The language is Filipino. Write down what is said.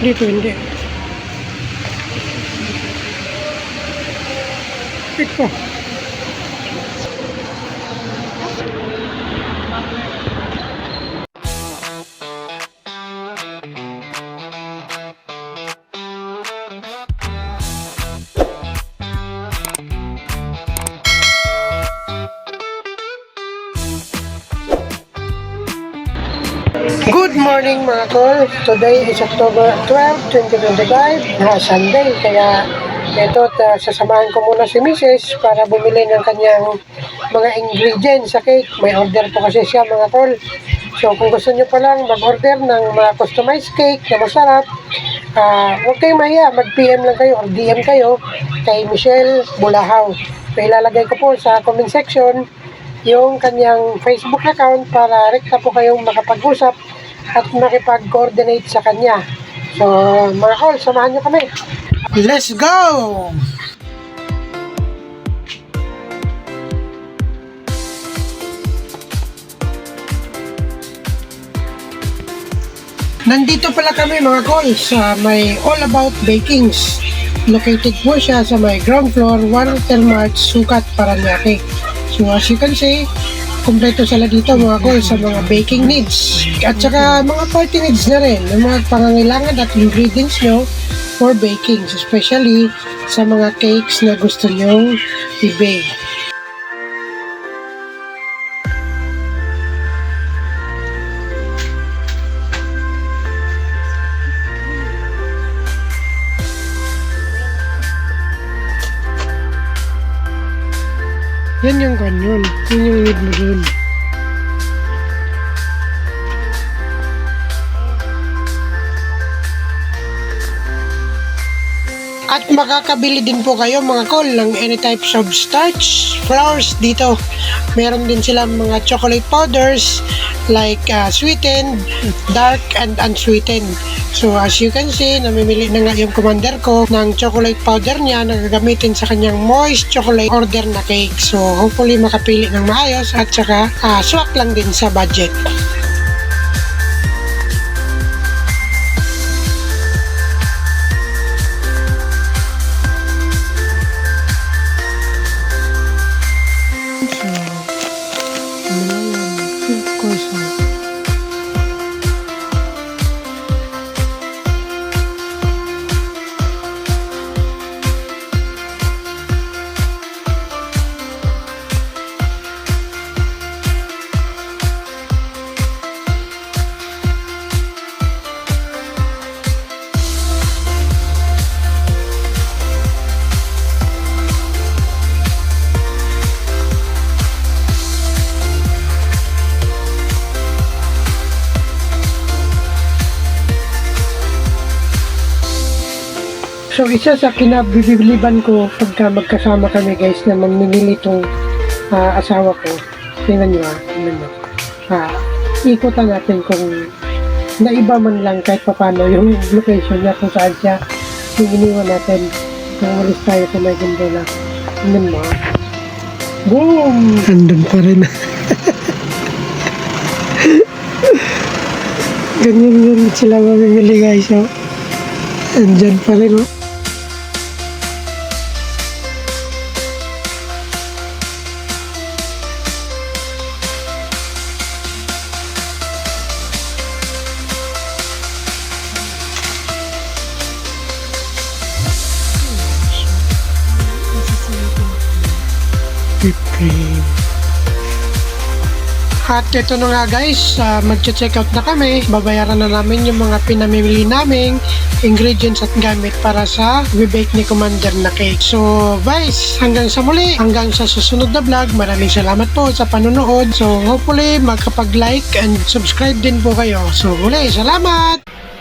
Dito hindi. Ito. Good morning mga kol. Today is October 12, 2025, na Sunday. Kaya ito, ta, sasamahan ko muna si Mrs. para bumili ng kanyang mga ingredients sa cake. May order po kasi siya mga kol. So kung gusto niyo pa lang mag-order ng mga customized cake na masarap, ah huwag kayong mahiya. Mag-PM lang kayo or DM kayo kay Michelle Bulahaw. So ilalagay ko po sa comment section yung kanyang Facebook account para rekta po kayong makapag-usap at makipag-coordinate sa kanya. So, mga kol, samahan nyo kami. Let's go! Nandito pala kami mga kol sa may All About Bakings. Located po siya sa may ground floor, Water Mart, Sukat, Paranaque. So as you can see, kumpleto sila dito mga kol sa mga baking needs. At saka mga party needs na rin, ng mga pangangailangan at ingredients nyo for baking. Especially sa mga cakes na gusto nyo i-bake. Need mo dun. At makakabili din po kayo mga kol ng any types of starch, flours dito. Meron din silang mga chocolate powders like uh, sweetened, dark, and unsweetened. So as you can see, namimili na nga yung commander ko ng chocolate powder niya na gagamitin sa kanyang moist chocolate order na cake. So hopefully makapili ng maayos at saka uh, swak lang din sa budget. So isa sa kinabibiliban ko pagka magkasama kami guys na mamimili itong ah, asawa ko. Tingnan nyo ah, tingnan nyo. Ah, ikutan natin kung naiba man lang kahit papano yung location niya kung saan siya yung iniwan natin kung umalis tayo sa may gondola. Tingnan mo ah. Boom! Andun pa rin. Ganyan yun sila mamimili guys. Oh. Andyan pa rin oh. Whipped At ito na nga guys, uh, mag-check out na kami. Babayaran na namin yung mga pinamimili naming ingredients at gamit para sa bake ni Commander na cake. So guys, hanggang sa muli, hanggang sa susunod na vlog, maraming salamat po sa panonood. So hopefully magkapag-like and subscribe din po kayo. So muli, salamat!